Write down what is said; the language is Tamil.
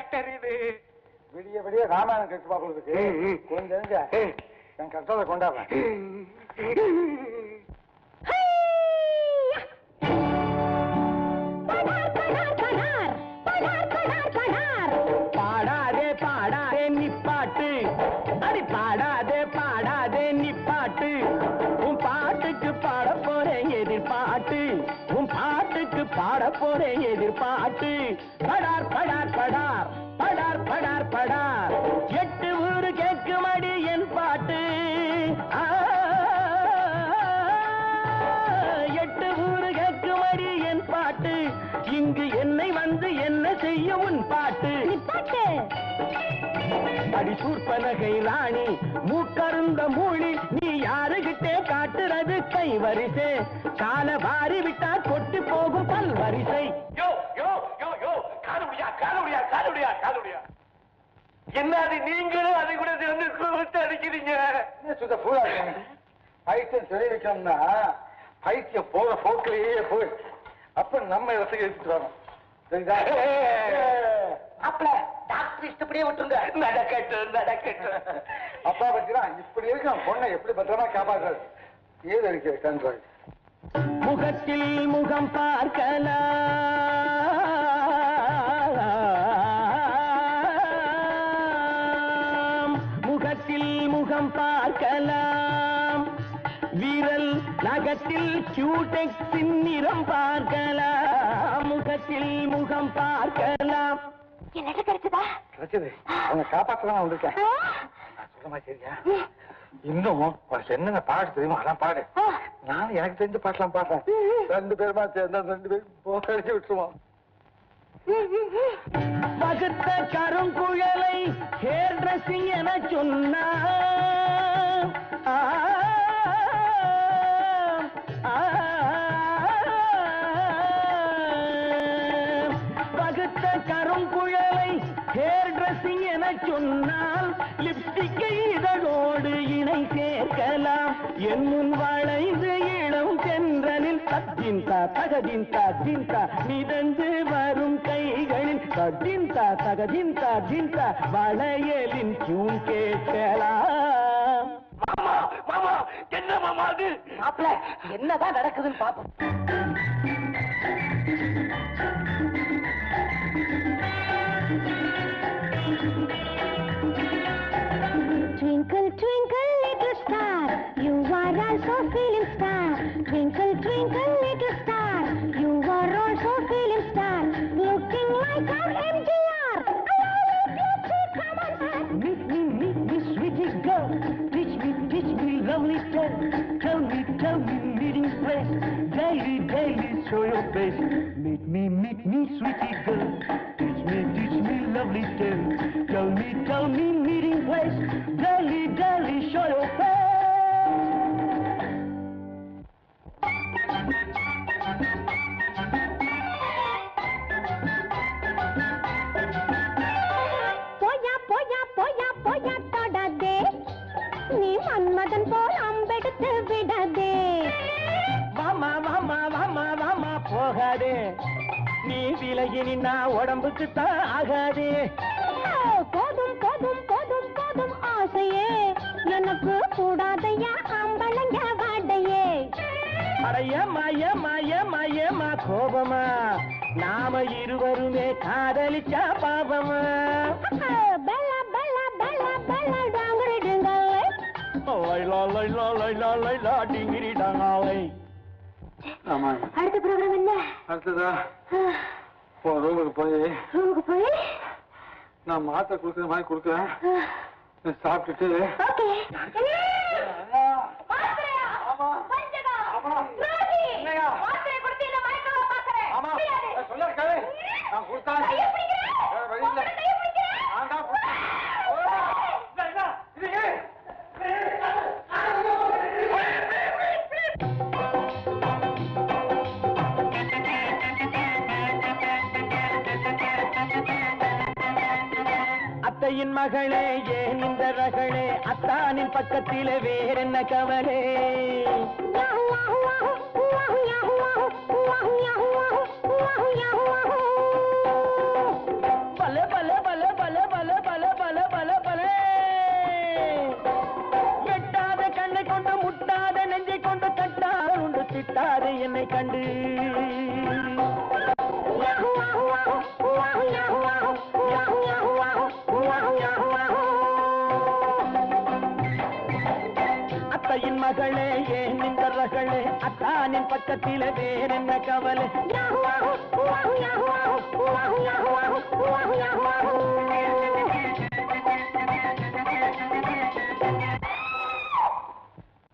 டாக்டர் இது. விடிய விடிய ராமாயணம் கட்டு பாக்குறதுக்கு கொஞ்சம். என் கஷ்டத்தை கொண்டாடுறேன். பாடாதே பாடாதே நிப்பாட்டு. அடி பாடாதே. போறேன் எதிர்பாட்டு. படார் படார் படார் படார் படார் படார். இங்கு என்னை வந்து என்ன செய்யும் உன் பாட்டு? நிப்பாட்டு. அடி சூர்பனகை ராணி மூக்கருந்த மூழி நீ யாருகிட்டே காட்டுறது கை வரிசை கால வாரி விட்டா கொட்டு போகும் பல் வரிசை யோ யோ யோ யோ காலுடியா காலுடியா காலுடியா காலுடியா என்ன அது நீங்களும் அதை கூட சேர்ந்து கூப்பிட்டு அடிக்கிறீங்க? சுத்த பூரா? பைத்தியம் தெரிய வைக்கணும்னா பைத்தியம் போற போக்கிலேயே போய் அப்ப நம்ம இடத்துக்கு எடுத்துட்டு வரணும். சரிதா அப்பல டாக்டர் இஷ்டப்படியே விட்டுருங்க. நடக்கட்டும் நடக்கட்டும். அப்பா பத்தினா இப்படி இருக்கும் பொண்ணை எப்படி பத்திரமா காப்பாற்றுறது ஏது இருக்கு கண்ட்ரோல்? முகத்தில் முகம் பார்க்கலாம் முகத்தில் முகம் பார்க்கலாம் விரல் நகத்தில் கியூடெக்ஸின் நிறம் பார்க்கலாம் முகத்தில் முகம் பார்க்கலாம் என்னடா கிடைச்சதா? கிடைச்சது. அவங்க காப்பாற்றலாம் வந்திருக்கேன்? நான் சொல்ல மாட்டேறியா இன்னும் உனக்கு என்னென்ன பாட்டு தெரியுமோ அதான் பாடு. நானும் எனக்கு தெரிஞ்ச பாட்டெல்லாம் பாடுறேன். ரெண்டு பேருமா சேர்ந்தா ரெண்டு பேரும் போக்கடிச்சு விட்டுருவோம். வகுத்த கருங்குழலை ஹேர் ட்ரெஸ்ஸிங் என சொன்னா சொன்னால் லிப்ஸ்டிக்கை இதழோடு இணை சேர்க்கலாம். என் முன் வளைந்து இளம் தென்றலில் தத்தின்தா தகதின்தா தின்தா மிதந்து வரும் கைகளில் தத்தின்தா தகதின்தா தின்தா வளையலின் தூண் கேட்கலாம். மாமா மாமா என்ன மாமா அது? என்னதான் நடக்குதுன்னு பாப்போம். Feeling star. Twinkle, twinkle, little star, you are also feeling star. Looking like our MGR. Meet me, meet me, sweetie girl. Teach me, teach me, lovely tale. Tell me, tell me, meeting place. Daily, daily, show your face. Meet me, meet me, sweetie girl. Teach me, teach me, lovely tale. Tell me, tell me, meeting place. Daily, daily, show your face. போகாதே நீ விலகி நின்னா உடம்புக்கு தான் ஆகாதே போதும் போதும் போதும் போதும் ஆசையே எனக்கு கூடாதையா அம்பளங்க வாடையே அடையம்மா ஏம்மா ஏம்மா ஏம்மா கோபமா நாம இருவருமே காதலிச்சா பாபமா டிங்கிரி டாங்காலை ஆமா அடுத்த ப்ரோக்ராம் என்ன? அடுத்ததா? போ ரூமுக்கு போய். ரூமுக்கு போய்? நான் மாத்திரை கொடுக்குற மாதிரி கொடுக்குறேன். சாப்பிட்டுட்டு. ஓகே. ஆமா. சொல்ல இருக்காரு நான் கொடுத்தா தந்தையின் மகளே ஏன் இந்த ரகளே? அத்தானின் பக்கத்திலே வேறென்ன கவலே? கண்டு. மகளே ஏன் இந்த ரகளே அத்தானின் பக்கத்தில வேறென்ன கவலை? Yahoo yahoo yahoo.